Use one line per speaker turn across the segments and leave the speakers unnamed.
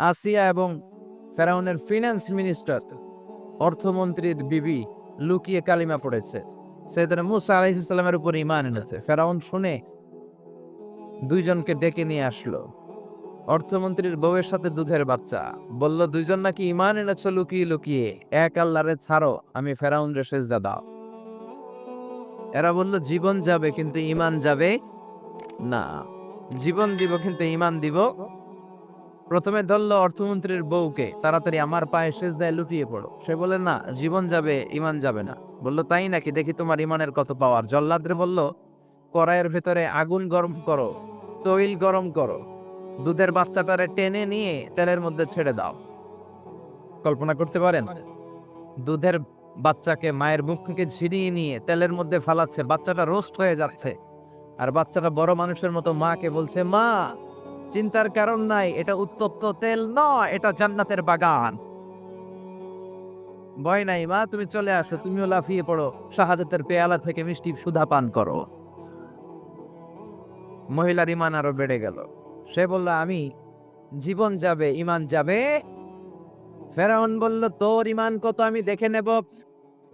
আসিয়া এবং ফেরাউনের finance minister অর্থমন্ত্রীর বিবি লুকিয়ে কালিমা পড়েছে। সেদিন মুসা আলাইহিসসালামের উপর ইমান এনেছে। ফেরাউন শুনে দুইজনকে ডেকে নিয়ে আসলো। অর্থমন্ত্রীর বউয়ের সাথে দুধের বাচ্চা। বলল, দুইজন নাকি ইমান এনেছ? লুকিয়ে লুকিয়ে। এক আল্লাহরে ছাড়ো, আমি ফেরাউন রে সেজদা দাও। এরা বলল, জীবন যাবে, কিন্তু ইমান যাবে না। জীবন দিব, কিন্তু ইমান দিব প্রথমে ধরলো অর্থমন্ত্রীর বউকে, তাড়াতাড়ি আমার পায়ে সেজদায় লুটিয়ে পড়ো। সে বলে, না, জীবন যাবে, ইমান যাবে না। বলল, তাই নাকি? দেখি তোমার ইমানের কত পাওয়ার। জল্লাদরে বলল, কড়াইয়ের ভেতরে আগুন গরম করো, তৈল গরম করো, দুধের বাচ্চাটারে টেনে নিয়ে তেলের মধ্যে ছেড়ে দাও। কল্পনা করতে পারেন, দুধের বাচ্চাকে মায়ের মুখ থেকে ছিনিয়ে নিয়ে তেলের মধ্যে ফালাচ্ছে, বাচ্চাটা রোস্ট হয়ে যাচ্ছে, আর বাচ্চাটা বড় মানুষের মতো মাকে বলছে, মা চিন্তার কারণ নাই, এটা উত্তপ্ত তেল নয়, এটা জান্নাতের বাগান। ভয় নাই, মা, তুমি চলে আসো, তুমিও লাফিয়ে পড়ো, শাহাদাতের পেয়ালা থেকে মিষ্টি সুধা পান করো। মহিলার ইমান আরও বেড়ে গেল। সে বলল, আমি, জীবন যাবে ইমান যাবে? ফেরাউন বলল, তোর ইমান কত আমি দেখে নেব।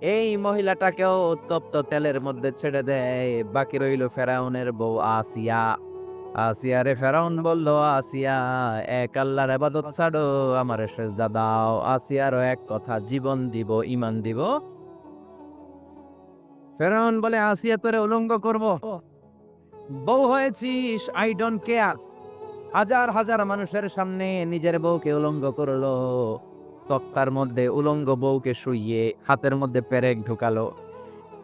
এই মহিলাটাকেও উত্তপ্ত তেলের মধ্যে ছেড়ে দেয় বাকি রইল ফেরাউনের বউ আসিয়া। আসিয়া রে ফেরাউন বলল, আসিয়া, এক আল্লাহর আবাদত ছাড়ো, আমার সেজদা দাও। আসিয়ারও এক কথা, জীবন দিব ইমান দিব। ফেরাউন বলে, আসিয়া তোরে উলঙ্গ করব। বউ হয়েছিস আই ডোন্ট কেয়ার হাজার হাজার মানুষের সামনে নিজের বউকে উলঙ্গ করল। তক্তার মধ্যে উলঙ্গ বউকে শুইয়ে হাতের মধ্যে পেরেক ঢুকালো।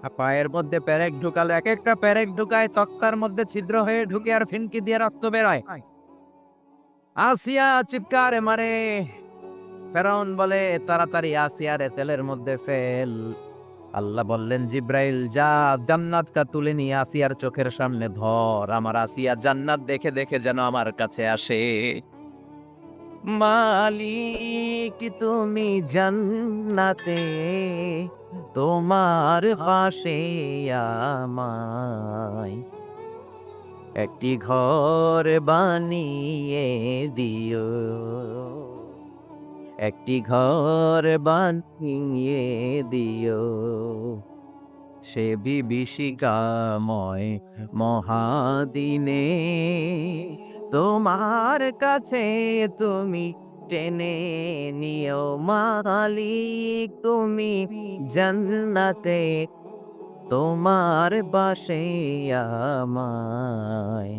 পায়ের মধ্যে প্যারেক ঢুকালো এক একটা পেরেক ঢুকায় তক্তার মধ্যে ছিদ্র হয়ে ঢুকে আর ফিনকি দিয়ে রক্ত বেরোয় আসিয়া চিৎকারে মারে। ফেরাউন বলে, তাড়াতাড়ি আসিয়ারে তেলের মধ্যে ফেল। আল্লাহ বললেন, জিব্রাইল, যা জান্নাতটা তুলে নিয়ে আসিয়ার চোখের সামনে ধর। আমার আসিয়া জান্নাত দেখে দেখে যেন আমার কাছে আসে। মালিক, তুমি জান্নাতে, তোমার পাশে আমায়। একটি ঘর বানিয়ে দিও। একটি ঘর বানিয়ে দিও। সে বিভীষিকাময় মহাদিনে তোমার কাছে তুমি টেনে নিও মালিক, তুমি জান্নাতে তোমার বাসে আমায়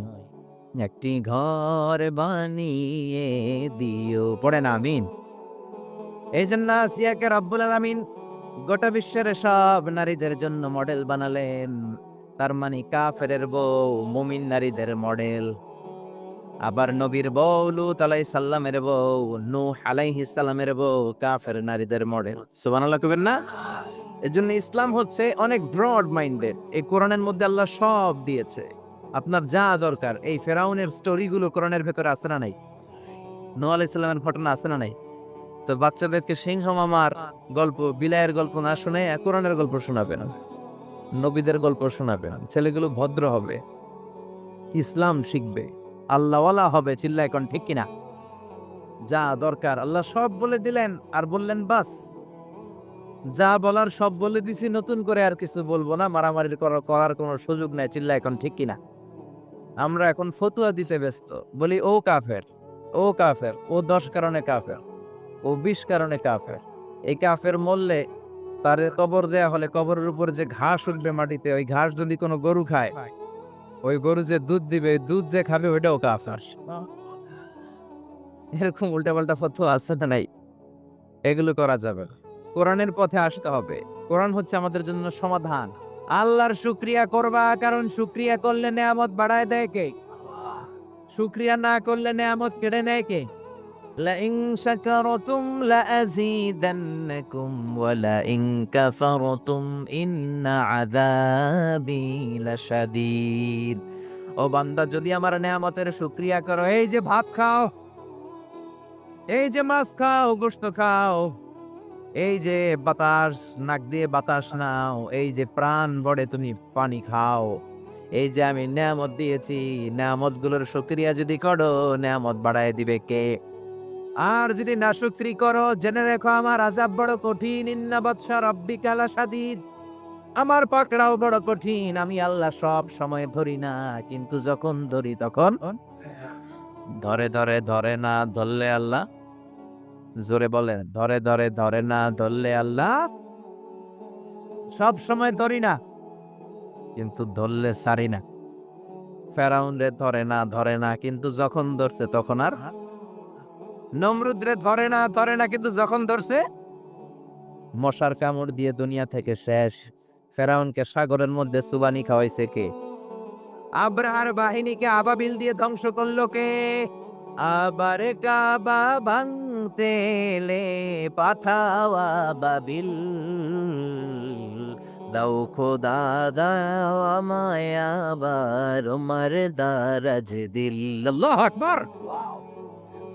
একটি ঘর বানিয়ে দিও। পড়ে না, আমিন। এই জন্য আসিয়াকে রব্বুল আলামিন গোটা বিশ্বের সব নারীদের জন্য মডেল বানালেন। তার মানে কাফেরের বউ, মুমিন নারীদের মডেল আবার নবীর বউ লুত আলাই সাল্লামের বউ নু আলাইহিস সালামের বউ, কাফের নারীদের মডেল। সুবহানাল্লাহ কইবেন না? এজন্য ইসলাম হচ্ছে অনেক ব্রড মাইন্ডেড এই কোরআনের মধ্যে আল্লাহ সব দিয়েছে। আপনার যা দরকার, এই ফেরাউনের স্টোরিগুলো কোরআনের ভেতরে আছে না নাই? নূহ আলাইহিস সালামের ঘটনা আছে না নাই? তো বাচ্চাদেরকে সিংহ মামার গল্প বিলায়ের গল্প না শুনে কোরআনের গল্প শোনাবে না নবীদের গল্প শোনাবে না ছেলেগুলো ভদ্র হবে। ইসলাম শিখবে। আল্লাহওয়ালা হবে চিল্লা এখন ঠিক কিনা? যা দরকার। আল্লাহ সব বলে দিলেন, আর বললেন, বাস। যা বলার সব বলে দিছি, নতুন করে আর কিছু বলব না। মারামারি করার কোনো সুযোগ নাই চিল্লা এখন ঠিক কিনা? আমরা এখন ফতুয়া দিতে ব্যস্ত। বলি, ও কাফের ও কাফের, ও দশ কারণে কাফের, ও বিশ কারণে কাফের। এই কাফের মরলে তার কবর দেয়া হলে কবরের উপর যে ঘাস উঠবে মাটিতে, ওই ঘাস যদি কোনো গরু খায় ওই গরু যে দুধ দিবে দুধ যে খাবে, ওইটাও কাফের। এরকম উল্টাপাল্টা পথ আছে না নাই? এগুলো করা যাবে। কোরআনের পথে আসতে হবে। কোরআন হচ্ছে আমাদের জন্য সমাধান। আল্লাহর শুক্রিয়া করবা, কারণ শুক্রিয়া করলে নেয়ামত বাড়ায় দেয় কে? শুক্রিয়া না করলে নেয়ামত কেড়ে নেয় কে? لئن شكرتم لأزيدنكم ولئن كفرتم إن عذابي لشديد ও বান্দা যদি আমার নেয়ামতের শুক্রিয়া করো এই যে ভাত খাও এই যে মাছ খাও গোস্ত খাও এই যে বাতাস নাক দিয়ে বাতাস নাও এই যে প্রাণ বড়ে তুমি পানি খাও এই যে আমি নেয়ামত দিয়েছি নেয়ামত গুলোর শুক্রিয়া যদি করো নেয়ামত বাড়ায় দিবে কে আর যদি নাশুক্রি করো, জেনে রেখো আমার আজাব বড় কঠিন। আমার পাকড়াও বড় কঠিন, আমি আল্লাহ সব সময় ধরি না, কিন্তু যখন ধরি তখন ধরে ধরে ধরে না ধরলে আল্লাহ? জোরে বলেন, ধরে ধরে ধরে না ধরলে আল্লাহ? সব সময় ধরি না, কিন্তু ধরলে সারি না। ফেরাউন রে, ধরে না ধরে না, কিন্তু যখন ধরছে তখন আর নমরুদ রে ধরে না ধরে না, কিন্তু যখন ধরছে, মশার কামড় দিয়ে দুনিয়া থেকে শেষ। ফেরাউনকে সাগরের মধ্যে সুবানি খাওয়াইছে কে? আব্রাহার বাহিনীকে আবাবিল দিয়ে ধ্বংস করল কে? আবার কাবা ভাঙতে এলে পাঠাওয়া বাবিল দাও খোদা, দাও আমায় আবার উমার দারাজ দিল। আল্লাহু আকবার!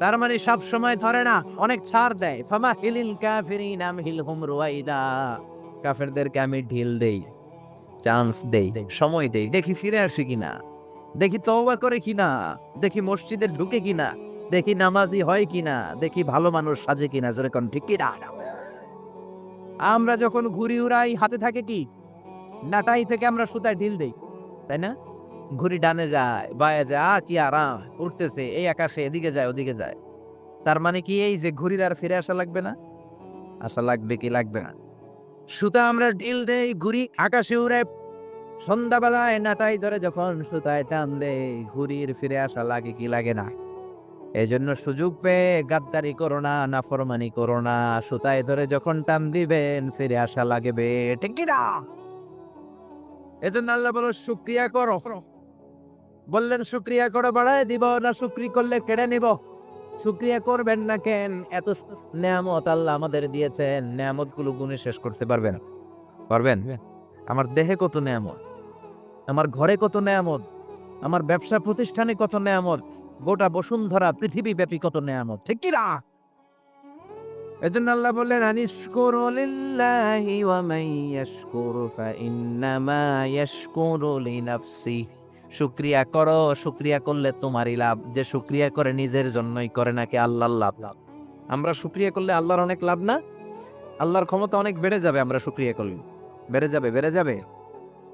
তার মানে সব সময় ধরে না অনেক ছাড় দেয়। ফামা হিলিল কাফিরিন আম হিলহুম রুয়াইদা। কাফেরদেরকে আমি ঢিল দেই চান্স দেই সময় দেই। দেখি ফিরে আসে কিনা দেখি তওবা করে কিনা দেখি মসজিদে ঢুকে কিনা দেখি নামাজি হয় কিনা দেখি ভালো মানুষ সাজে কিনা জোরে কোন ঠিক কিনা আমরা যখন ঘুরি উড়াই হাতে থাকে কি? নাটাই থেকে আমরা সুতায় ঢিল দেই তাই না? ঘুড়ি ডানে যায়, বায়ে যায় আ কি আরাম! উঠতেছে, এই আকাশে, এদিকে যায়, ওদিকে যায়। তার মানে কি এই যে ঘুড়ির আর ফিরে আসা লাগবে না? আসা লাগবে কি লাগবে না? সুতা আমরা ঢিল দেই, ঘুড়ি আকাশে উড়ে সন্ধ্যাবেলায় নাটাই ধরে যখন সুতায় টান দেই, ঘুড়ির ফিরে আসা লাগে কি লাগে না? এই জন্য সুযোগ পেয়ে গাদ্দারি করো না, নাফরমানি করো না, সুতায় ধরে যখন টান দিবেন, ফিরে আসা লাগবে, ঠিক না? এজন্য আল্লাহ বলো, শুক্রিয়া করো। বললেন, শুক্রিয়া করে বাড়ায় দিব না, শুক্রি করলে কেড়ে নিব। শুক্রিয়া করবেন না কেন? এত নেয়ামত আল্লাহ আমাদের দিয়েছেন নেয়ামতগুলো গুণে শেষ করতে পারবেন। পারবেন? আমার দেহে কত নেয়ামত? আমার ঘরে কত নেয়ামত? আমার ব্যবসা প্রতিষ্ঠানে কত নেয়ামত? গোটা বসুন্ধরা পৃথিবী ব্যাপী কত নেয়ামত? ঠিক কি না এজন্য আল্লাহ বললেন, আনিশকুরু লিল্লাহি ওয়া মান ইয়াশকুরু ফাইন্নামা ইয়াশকুরু লিনাফসি শুকরিয়া করো, শুকরিয়া করলে তোমারই লাভ। যে শুকরিয়া করে নিজের জন্যই করে নাকি আল্লাহর লাভ। লাভ আমরা শুকরিয়া করলে আল্লাহর অনেক লাভ না? আল্লাহর ক্ষমতা অনেক বেড়ে যাবে আমরা শুকরিয়া করলে বেড়ে যাবে বেড়ে যাবে।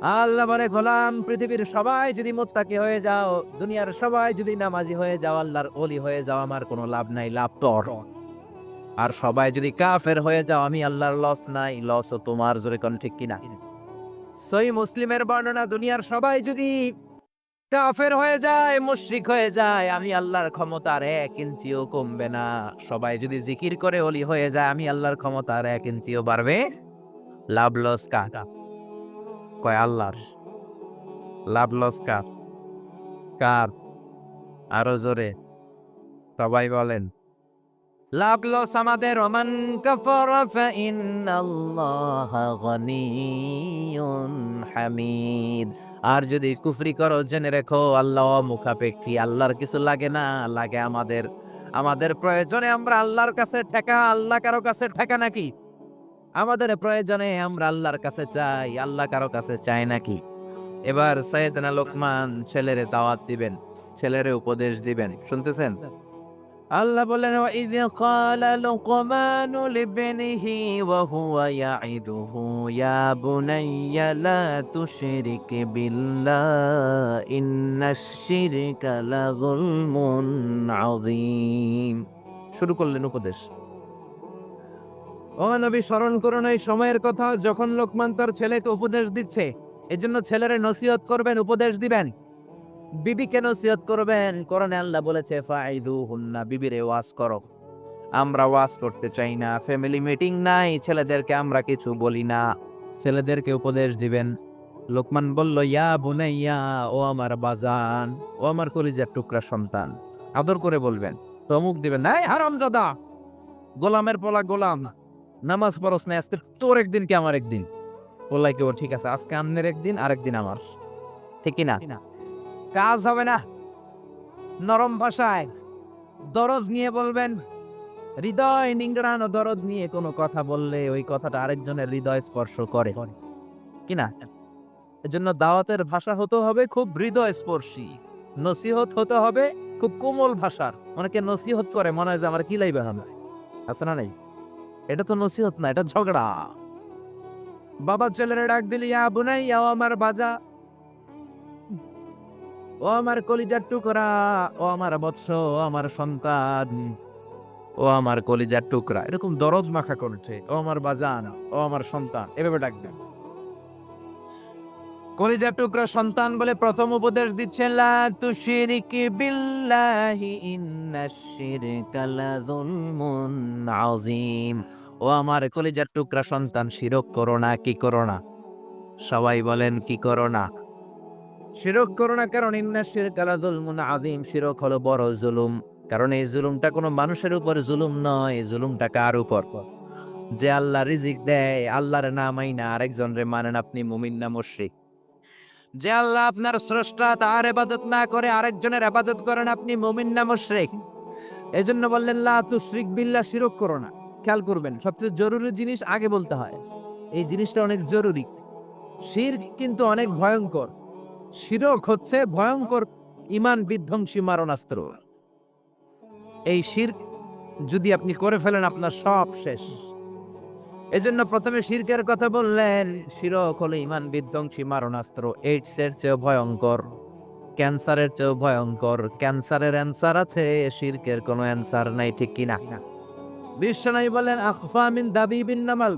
আল্লাহ বলে, গোলাম, পৃথিবীর সবাই যদি মোত্তাকি হয়ে যাও, দুনিয়ার সবাই যদি নামাজি হয়ে যাও, আল্লাহর অলি হয়ে যাও, আমার কোনো লাভ নাই, লাভ তোর আর সবাই যদি কাফের হয়ে যাও, আমি আল্লাহর লস নাই লসও তোমার জোরে কোন ঠিক কিনা? সই মুসলিমের বর্ণনা, দুনিয়ার সবাই যদি কাফের হয়ে যায়, মুশরিক হয়ে যায়, আমি আল্লাহর ক্ষমতার এক ইঞ্চিও কমবে না। সবাই যদি জিকির করে অলি হয়ে যায়, আমি আল্লাহর ক্ষমতার এক ইঞ্চিও বাড়বে। লাভ লস কার? কয় আল্লাহর। লাভ লস কার? কার? আরও জোরে। সবাই বলেন, লাভ লস আমাদের, ওমান কাফারা ফাইন্নাল্লাহা গনিয়ুন হামিদ। আর যদি কুফরি করো, জেনে রেখো, আল্লাহ মুখাপেক্ষী। আল্লাহর কিছু লাগে না, লাগে আমাদের। আমাদের প্রয়োজনে আমরা আল্লাহর কাছে ঠেকা, আল্লাহ কারও কাছে ঠেকা নাকি? আমাদের প্রয়োজনে আমরা আল্লাহর কাছে চাই, আল্লাহ কারও কাছে চাই নাকি? এবার সৈয়দনা লোকমান ছেলেরে দাওয়াত দিবেন, ছেলেরে উপদেশ দিবেন, শুনতেছেন? আল্লাহ বলেন ইদ ক্বালা লুকমানু লিবনিহি ওয়া হুয়া ইয়াইদুহু ইয়া বুনাইয়া লা তুশরিক বিল্লা ইন্নাশ শিরকা লাযুলমুন আযীম। শুরু করলেন উপদেশ। অমানবী স্মরণ করুন এই সময়ের কথা, যখন লোকমান তার ছেলেকে উপদেশ দিচ্ছে, এজন্য ছেলেরে নসিহত করবেন, উপদেশ দিবেন। বিবিকে নসিহত করবেন? কোরআনে আল্লাহ বলেছে ফাইদু হুন্না বিবিরে ওয়াজ করো। আমরা ওয়াজ করতে চাই না, ফ্যামিলি মিটিং নাই, ছেলেদেরকে আমরা কিছু বলি না। ছেলেদেরকে উপদেশ দিবেন। লোকমান বলল, ইয়া বুনাইয়া, ও আমার বাজান, ও আমার কলিজার টুকরা সন্তান। আদর করে বলবেন। তমুক দিবেন নাই হারাম জাদা গোলামের পোলা গোলাম, নামাজ পড়স না, আজকে তোর একদিন কি আমার একদিন? বললাই কেউ, ঠিক আছে, আজকে আন্নের একদিন, আরেকদিন আমার। ঠিক না কাজ হবে না। নরম ভাষায় দরদ নিয়ে বলবেন। হৃদয় নিংড়ানো দরদ নিয়ে কোনো কথা বললে ওই কথাটা আরেকজনের হৃদয় স্পর্শ করে। কিনা? এজন্য দাওয়াতের ভাষা হতে হবে খুব হৃদয় স্পর্শী নসিহত হতে হবে খুব কোমল ভাষার। অনেকে নসিহত করে, মনে হয় যে আমার কি লাইবে হবে আছে না নাই? এটা তো নসিহত না, এটা ঝগড়া। বাবা ছেলেরা ডাক দিলি, ইয়া বুনাই ইয়াও আমার বাজা। ও আমার কলিজার টুকরা, ও আমার বৎস, ও আমার সন্তান, ও আমার কলিজার টুকরা। এরকম দরদ মাখা কণ্ঠে, ও আমার বাজান, ও আমার সন্তান, এভাবে ডাকবেন কলিজার টুকরা সন্তান বলে প্রথম উপদেশ দিচ্ছেন, লা তুশরিকি বিল্লাহি ইন্নাশ লাযুলমুন আযীম। ও আমার কলিজার টুকরা সন্তান, শিরক করো না, কি করো না? সবাই বলেন, কি করো না? শিরক করো না, কারণ ইন্নাশ শিরকা লাযুলমুন আযীম। শিরক হলো বড় জুলুম। কারণ এই জুলুমটা কোনো মানুষের উপর জুলুম নয় জুলুমটা কার উপর? যে আল্লাহ রিজিক দেয়, আল্লাহর না আরেকজন রে মানেন আপনি মুমিন না মুশরিক। যে আল্লাহ আপনার স্রষ্টা, তার এবাদত না করে আরেকজনের আবাদত করেন আপনি মুমিন না মুশরিক। এই জন্য বললেন, লা তুশরিক বিল্লাহ, শিরক করো না। খেয়াল করবেন, সবচেয়ে জরুরি জিনিস আগে বলতে হয়। এই জিনিসটা অনেক জরুরি। শির কিন্তু অনেক ভয়ঙ্কর। শিরক হচ্ছে ভয়ঙ্কর ইমান বিধ্বংসী মারণাস্ত্র। এই শির যদি আপনি করে ফেলেন, আপনার সব শেষ। এজন্য প্রথমে শিরকের কথা বললেন, শিরক হলো ইমান বিধ্বংসী মারণাস্ত্র। এইডস এর চেয়েও ভয়ঙ্কর ক্যান্সারের চেয়েও ভয়ঙ্কর। ক্যান্সারের অ্যান্সার আছে, শিরকের কোনো অ্যান্সার নাই, ঠিক কিনা? বিশ্বনাই বলেন, আখফা মিন দাবি বিন নামাল।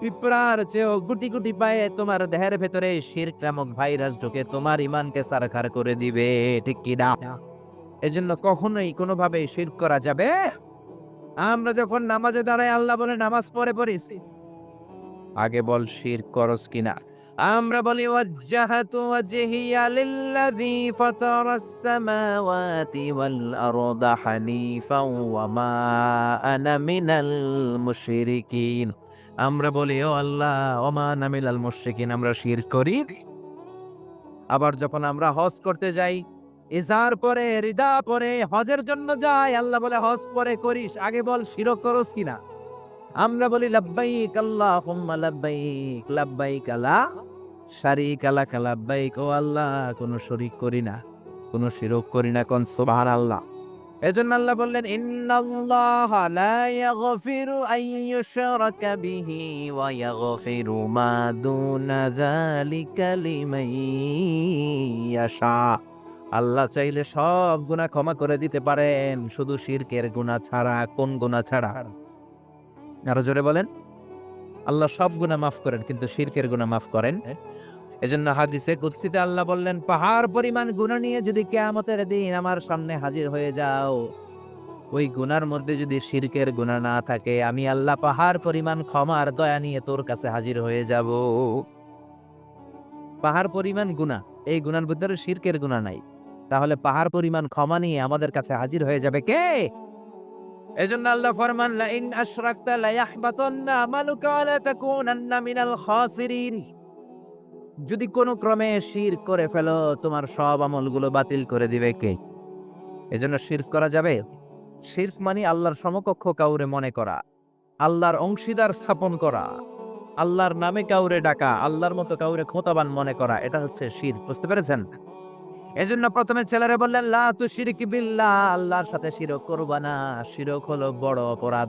পিঁপড়ার চেয়েও গুটি গুটি পায়ে তোমার দেহের ভেতরে শির নামক ভাইরাস ঢুকে তোমার ইমানকে সারখার করে দিবে ঠিক কিনা এজন্য কখনোই কোনোভাবে শির করা যাবে? আমরা যখন নামাজে দাঁড়াই আল্লাহ বলে নামাজ পড়ে পড়িস। আগে বল শির করস কিনা আমরা বলি ওয়াজ্জাহাতু ওয়াজহিয়া লিল্লাযী ফাতারাস সামাওয়াতি ওয়াল আরদা হানিফাও ওয়া মা আনা মিনাল মুশরিকিন। আমরা বলি, ও আল্লাহ, ওমা আনা মিনাল মুশরিকিন, আমরা শির করি। আবার যখন আমরা হজ করতে যাই ইজার পরে, রিদা পরে, হজের জন্য যাই, আল্লাহ বলে, হজ পরে করিস, আগে বল শির করস কিনা? আমরা বলি, লাব্বাইক আল্লাহুম্মা লাব্বাইক লাব্বাইক আলা শারিক আলা লাব্বাইক। ও আল্লাহ, কোনো শরিক করি না, কোনো শিরক করি না, কোন সুবহানাল্লাহ। এজন্য আল্লাহ বললেন, ইন্নাল্লাহ লা ইয়াগফিরু আন ইউশরাকা বিহি ওয়া ইয়াগফিরু মা দুনা যালিকা লিমান ইয়াশা। আল্লাহ চাইলে সব গুনাহ ক্ষমা করে দিতে পারেন, শুধু শিরকের গুনাহ ছাড়া কোন গুনাহ ছাড়া? আরও জোরে বলেন, আল্লাহ সব গুনাহ মাফ করেন, কিন্তু শিরকের গুনাহ মাফ করেন। এজন্য হাদিসে কুৎসিতে আল্লাহ বললেন, পাহাড় পরিমাণ গুনাহ নিয়ে যদি কেয়ামতের দিন আমার সামনে হাজির হয়ে যাও, ওই গুনার মধ্যে যদি শিরকের গুনাহ না থাকে, আমি আল্লাহ পাহাড় পরিমাণ ক্ষমার দয়া নিয়ে তোর কাছে হাজির হয়ে যাব। পাহাড় পরিমাণ গুনাহ এই গুনার ভিতরে শিরকের গুনাহ নাই। তাহলে পাহাড় পরিমাণ ক্ষমা নিয়ে আমাদের কাছে হাজির হয়ে যাবে কে? এজন্য আল্লাহ ফরমান লা ইন আশরাকতা লা ইয়াহবাতান্না আমালুকা ওয়া লা তাকুনান্না মিনাল খাসিরিন। যদি কোনো ক্রমে শির করে ফেলো, তোমার সব আমলগুলো বাতিল করে দিবে কে? এজন্য শিরক করা যাবে? শিরক মানে আল্লাহর সমকক্ষ কাউরে মনে করা, আল্লাহর অংশীদার স্থাপন করা, আল্লাহর নামে কাউরে ডাকা, আল্লাহর মতো কাউরে ক্ষমতাবান মনে করা, এটা হচ্ছে শির বুঝতে পেরেছেন? এজন্য প্রথমে ছেলেরা বললেন, লা তু শিরকি বিল্লাহ আল্লাহর সাথে শিরক করবা না। শিরক হলো বড় অপরাধ,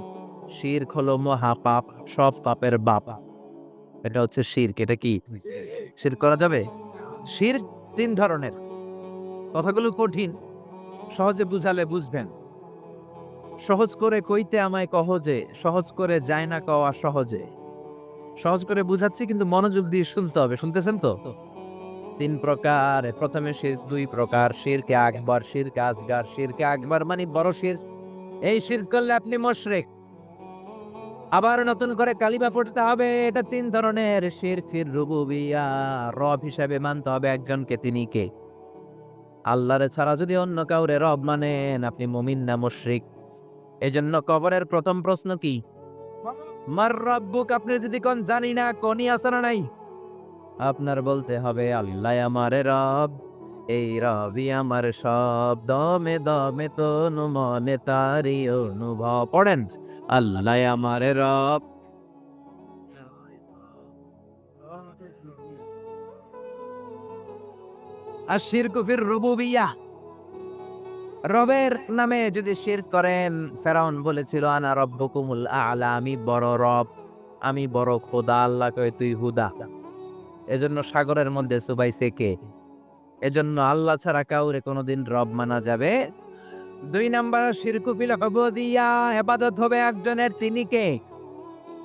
শিরক হলো মহাপাপ, সব পাপের বাপ। এটা হচ্ছে শিরক, এটা কি? শির করা যাবে? শির তিন ধরনের। কথাগুলো কঠিন, সহজে বুঝালে বুঝবেন। সহজ করে কইতে আমায় কহজে সহজ করে যায় না কওয়া সহজে। সহজ করে বুঝাচ্ছি কিন্তু মনোযোগ দিয়ে শুনতে হবে, শুনতেছেন তো? তিন প্রকার, প্রথমে শির দুই প্রকার, শিরকে আকবর, শিরকে আসগার, শিরকে আকবর মানে বড় শির এই শির করলে আপনি মশরেক। আবার নতুন করে কালিমা পড়তে হবে। এটা তিন ধরনের শির ফির রুবুবিয়া। রব হিসাবে মানতে হবে একজনকে, তিনি কে? আল্লাহরে ছাড়া যদি অন্য কাউরে রব মানেন, আপনি মুমিন না মুশরিক। এজন্য কবরের প্রথম প্রশ্ন কি? মার রব্বুক, আপনি যদি কোন জানি না, কোনই আছে না নাই? আপনার বলতে হবে, আল্লাহ আমার রব, এই রবি আমার সব। দমে দমে তনু মনে তারি অনুভব। পড়েন। আল্লাহ আমার রব। আর শিরকু ফির রুবুবিয়া। রবের নামে যদি শির করেন, ফেরাউন বলেছিল, আনা রব্বকুমুল আলা, আমি বড় রব, আমি বড় খোদা, আল্লাহ কয়ে, তুই হুদা। এজন্য সাগরের মধ্যে সুবাইছে কে? এজন্য আল্লাহ ছাড়া কাউরে কোনোদিন রব মানা যাবে দুই নাম্বার শিরকুপিল দিয়া, এবাদত হবে একজনের, তিনি কে?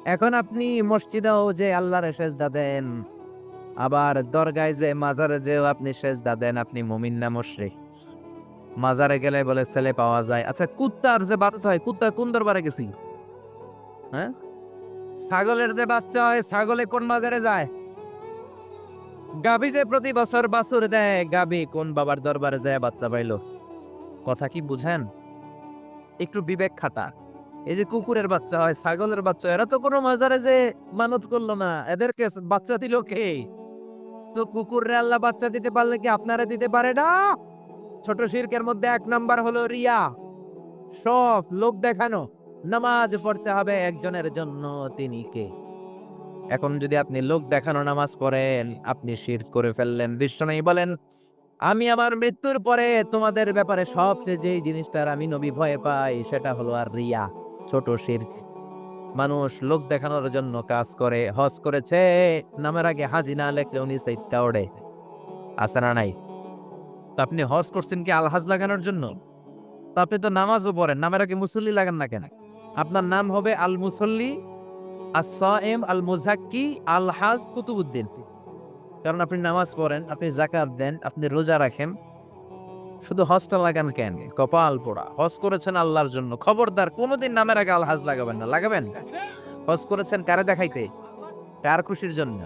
এখন আপনি মসজিদেও যে আল্লাহর সেজদা দেন, আবার দরগায় যে মাজারে যেও আপনি সেজদা দেন, আপনি মুমিন না মুশরিক। মাজারে গেলে বলে ছেলে পাওয়া যায়। আচ্ছা কুত্তার যে বাচ্চা হয়, কুত্তা কোন দরবারে গেছি হ্যাঁ? ছাগলের যে বাচ্চা হয়, ছাগলে কোন মাজারে যায়? গাভী যে প্রতি বছর বাছুর দেয়, গাভী কোন বাবার দরবারে যায়, বাচ্চা পাইলো? কথা কি বুঝেন? একটু বিবেক খাতা এই যে কুকুরের বাচ্চা হয়, ছাগলের বাচ্চা এরা তো কোনো মাজারে যে মানত করল না। এদেরকে বাচ্চা দিল কে? তো কুকুররে আল্লাহ বাচ্চা দিতে পারলে কি আপনারা দিতে পারে না? ছোট শিরকের মধ্যে এক নাম্বার হলো রিয়া। সব লোক দেখানো, নামাজ পড়তে হবে একজনের জন্য তিনি কে? এখন যদি আপনি লোক দেখানো নামাজ পড়েন, আপনি শির করে ফেললেন, বিষ্ণু বলেন আমি আমার মৃত্যুর পরে তোমাদের ব্যাপারে সবচেয়ে যেই জিনিসটার আমি নবী ভয় পাই, সেটা হলো আর রিয়া, ছোট শির। মানুষ লোক দেখানোর জন্য কাজ করে, হজ করেছে, নামের আগে হাজি না লেখলে উনি সাইডটা ওড়ে। আছে না নাই? তো আপনি হজ করছেন কি আলহাজ লাগানোর জন্য? তো আপনি তো নামাজও পড়েন, নামের আগে মুসল্লি লাগান না কেন? আপনার নাম হবে আল মুসল্লি আসাএম আল মুজাক্কি আল হাজ কুতুবুদ্দিন। কারণ আপনি নামাজ পড়েন, আপনি জাকাত দেন, আপনি রোজা রাখেন। শুধু হজটা লাগান কেন? কপাল পোড়া। হজ করেছেন আল্লাহর জন্য। খবরদার, কোনোদিন নামের আগে আলহাজ লাগাবেন না। লাগাবেন? হজ করেছেন কারে দেখাইতে? কার খুশির জন্য?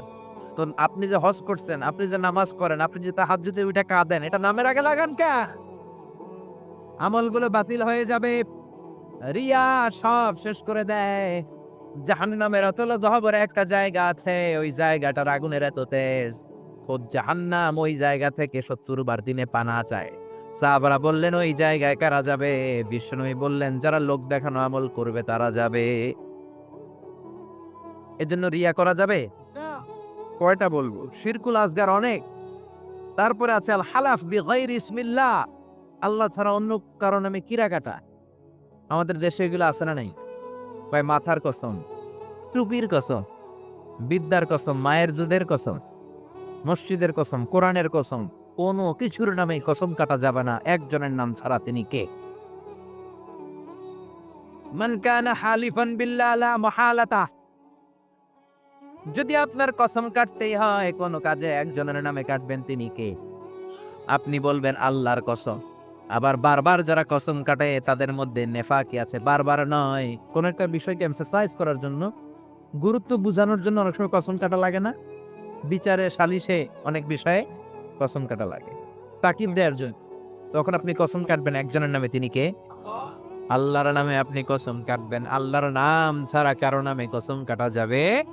তো আপনি যে হজ করছেন, আপনি যে নামাজ পড়েন, আপনি যে হাত যদি ওইটা কাঁদেন, এটা নামের আগে লাগান কে? আমলগুলো বাতিল হয়ে যাবে। রিয়া সব শেষ করে দেয়। জাহান নামের অতল গহবরে একটা জায়গা আছে, ওই জায়গাটার আগুনের এত তেজ। খোদ জাহান্নাম ওই জায়গা থেকে সত্তর বার দিনে পানা চায়। সাহাবারা বললেন ওই জায়গায় কারা যাবে? বিষ্ণুই বললেন যারা লোক দেখানো আমল করবে তারা যাবে। এজন্য রিয়া করা যাবে? কয়টা বলব? শিরকুল আজগার অনেক। তারপরে আছে আল হালাফ বি গাইর ইসমিল্লাহ। আল্লাহ ছাড়া অন্য কারণ আমি কিরা কাটা? আমাদের দেশে এগুলো আছে না নাই? ভাই মাথার কসম টুপির কসম বিদ্যার কসম মায়ের দুধের কসম। মসজিদের কসম, কোরআনের কসম, কোনো কিছুর নামে কসম কাটা যাবে না, একজনের নাম ছাড়া তিনি কে? কানা হালিফান যদি আপনার কসম কাটতেই হয়, কোনো কাজে একজনের নামে কাটবেন তিনি কে? আপনি বলবেন আল্লাহর কসম। আবার বারবার যারা কসম কাটে, তাদের মধ্যে নেফাকি আছে। বারবার নয়। কোন একটা বিষয়কে এমফেসাইজ করার জন্য, গুরুত্ব বোঝানোর জন্য অনেক সময় কসম কাটা লাগে না। বিচারে সালিশে অনেক বিষয়ে কসম কাটা লাগে। তাকিদ দেয়ার জন্য। তখন আপনি কসম কাটবেন একজনের নামে তিনি কে? আল্লাহর নামে আপনি কসম কাটবেন। আল্লাহর নাম ছাড়া কারও নামে কসম কাটা যাবে